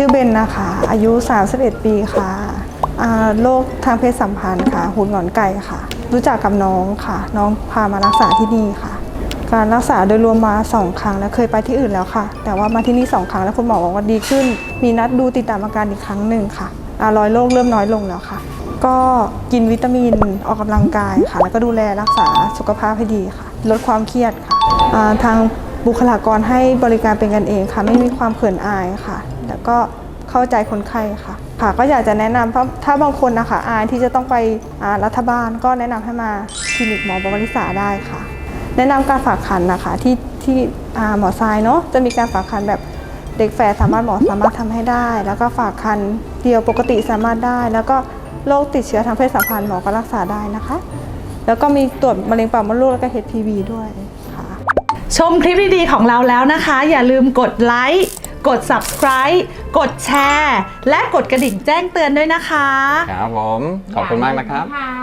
ชื่อเบนนะคะ อายุ 31 ปีค่ะโรคทางเพศสัมพันธ์ค่ะ หูหงอนไก่ค่ะ รู้จักกับน้องค่ะ น้องพามารักษาที่นี่ค่ะ การรักษาโดยรวมมา 2 ครั้งแล้วเคยไปที่อื่นแล้วค่ะ แต่ว่ามาที่นี่ 2 ครั้งแล้วคุณหมอบอกว่าดีขึ้น มีนัดดูติดตามอาการอีกครั้งหนึ่งค่ะอารอยโรคเริ่มน้อยลงแล้วค่ะ ก็กินวิตามินออกกำลังกายค่ะ แล้วก็ดูแลรักษาสุขภาพให้ดีค่ะ ลดความเครียดค่ะทางบุคลากรให้บริการเป็นกันเองค่ะ ไม่มีความเขินอายค่ะ แล้วก็เข้าใจคนไข้ค่ะ ค่ะก็อยากจะแนะนำเพราะถ้าบางคนนะคะอายที่จะต้องไปอ่ารัฐบาลก็แนะนำให้มาคลินิกหมอบริษาได้ค่ะ แนะนำการฝากคันนะคะที่ที่อ่าหมอทรายเนาะจะมีการฝากคันแบบเด็กแฝดสามารถหมอสามารถทำให้ได้ แล้วก็ฝากคันเดียวปกติสามารถได้ แล้วก็โรคติดเชื้อทางเพศสัมพันธ์หมอก็รักษาได้นะคะ แล้วก็มีตรวจมะเร็งปากมดลูกแล้วก็ HPV ด้วยค่ะ ชมคลิปดีๆของเราแล้วนะคะ อย่าลืมกดไลค์ กด subscribe กดแชร์ และกดกระดิ่งแจ้งเตือนด้วยนะคะ ครับผม ขอบคุณมากนะครับ ค่ะ